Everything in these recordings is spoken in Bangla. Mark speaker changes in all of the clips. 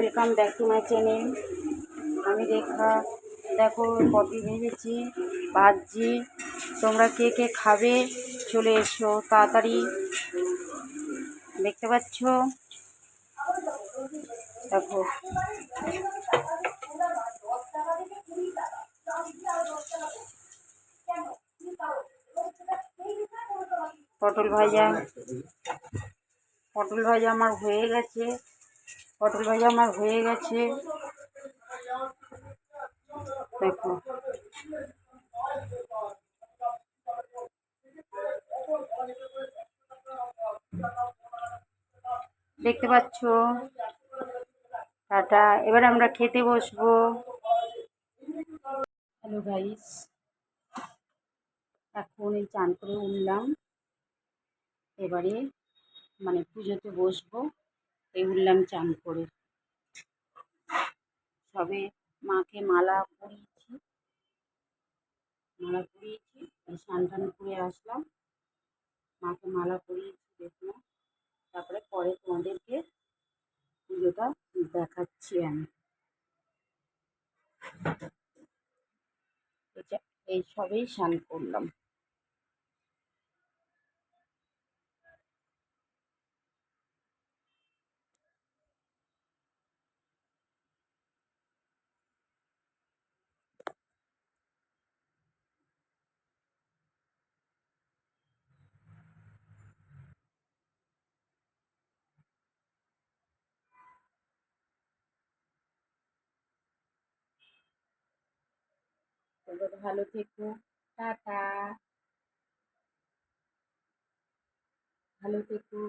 Speaker 1: Welcome back to my channel আমি রেখা, দেখো পটি ভেজেছি, ভাজছি। তোমরা কে কে খাবে, চলে এসো তাড়াতাড়ি। দেখতে পাচ্ছ? দেখো। পটল ভাজা। পটল ভাজা আমার হয়ে গেছে। পটল ভাজা আমার হয়ে গেছে। দেখো। দেখতে পাচ্ছ? টাটা। এবার আমরা খেতে বসবো। হ্যালো গাইস এখন এই চান করে উঠলাম। এবারে মানে পুজোতে বসবো। এই উঠলাম চান করে। সবে মাকে মালা পরিয়েছি। মালা পরিয়েছি স্নান করে আসলাম। মাকে মালা পরিয়েছি, দেখলাম। তারপরে পরে তোমাদেরকে পুজোটা দেখাচ্ছি আমি। এই সবেই স্নান করলাম। তোমরা ভালো থেকো। টাটা। ভালো থেকো।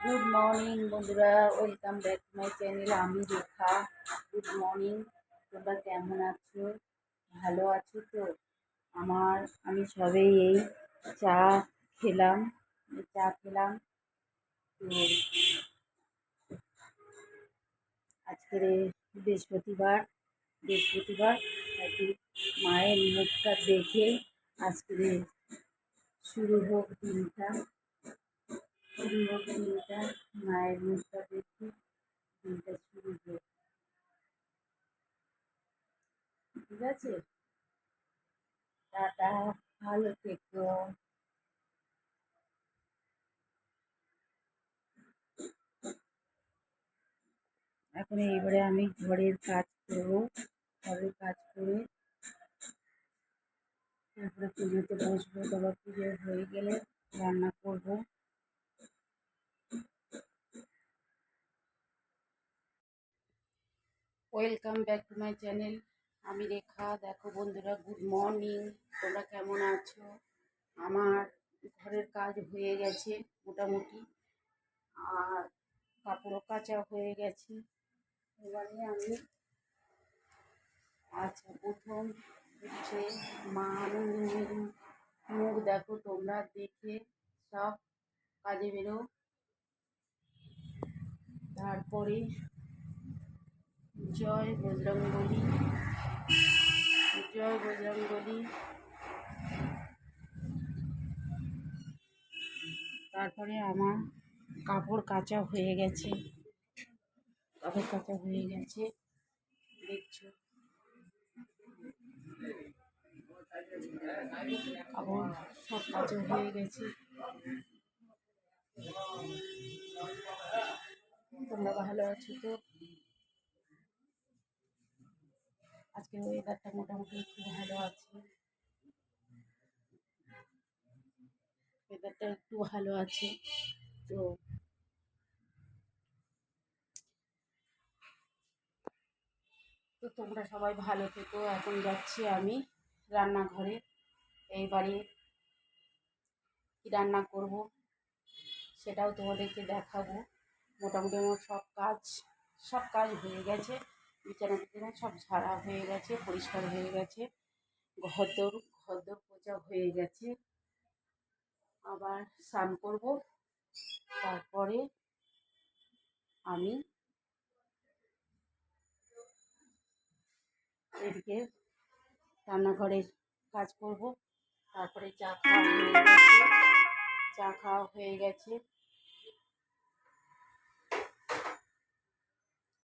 Speaker 1: গুড মর্নিং বন্ধুরা। Welcome back to my channel আমি রেখা। গুড মর্নিং তোমরা কেমন আছো? ভালো আছো তো? আমার, আমি সবেই এই চা খেলাম। চা খেলাম আজকের বৃহস্পতিবার বৃহস্পতিবার একটু মায়ের মুখটা দেখে আজকের শুরু হোক দিনটা। শুরু হোক দিনটা, মায়ের মুখটা দেখে দিনটা শুরু হোক। ঠিক আছে? টাটা, ভালো থেকো। এখন এইবারে আমি ঘরের কাজ করব, ঘরের কাজ করে তারপরে পুজোতে বসবো তারপর পুজো হয়ে গেলে রান্না করব। Welcome back to my channel আমি রেখা। দেখো বন্ধুরা গুড মর্নিং তোমরা কেমন আছো? আমার ঘরের কাজ হয়ে গেছে মোটামুটি। আর কাপড়ও কাচা হয়ে গেছে। এবারে আমি আচ্ছা প্রথম হচ্ছে মা মুখ দেখো, তোমরা দেখে সব কাজে বেরো। তারপরে জয় বজরঙ্গলি জয় বজরঙ্গলি তারপরে আমার কাপড় কাচা হয়ে গেছে। কাপড় কাচা হয়ে গেছে, দেখছ। কাপড় সব কাচা হয়ে গেছে। তোমরা ভালো আছো তো? আজকে ওয়েদারটা মোটামুটি একটু ভালো আছে। ওয়েদারটা একটু ভালো আছে, তো তোমরা সবাই ভালো থেকো। এখন যাচ্ছি আমি রান্নাঘরে। এইবারে কী রান্না করব সেটাও তোমাদেরকে দেখাবো। মোটামুটি আমার সব কাজ সব কাজ হয়ে গেছে। বিছানা টিছানা সব ঝাড়া হয়ে গেছে, পরিষ্কার হয়ে গেছে। ঘরদোর ঘরদোর পোচা হয়ে গেছে। আবার স্নান করব। তারপরে আমি এদিকে রান্নাঘরের কাজ করব। তারপরে চা খাওয়া চা খাওয়া হয়ে গেছে।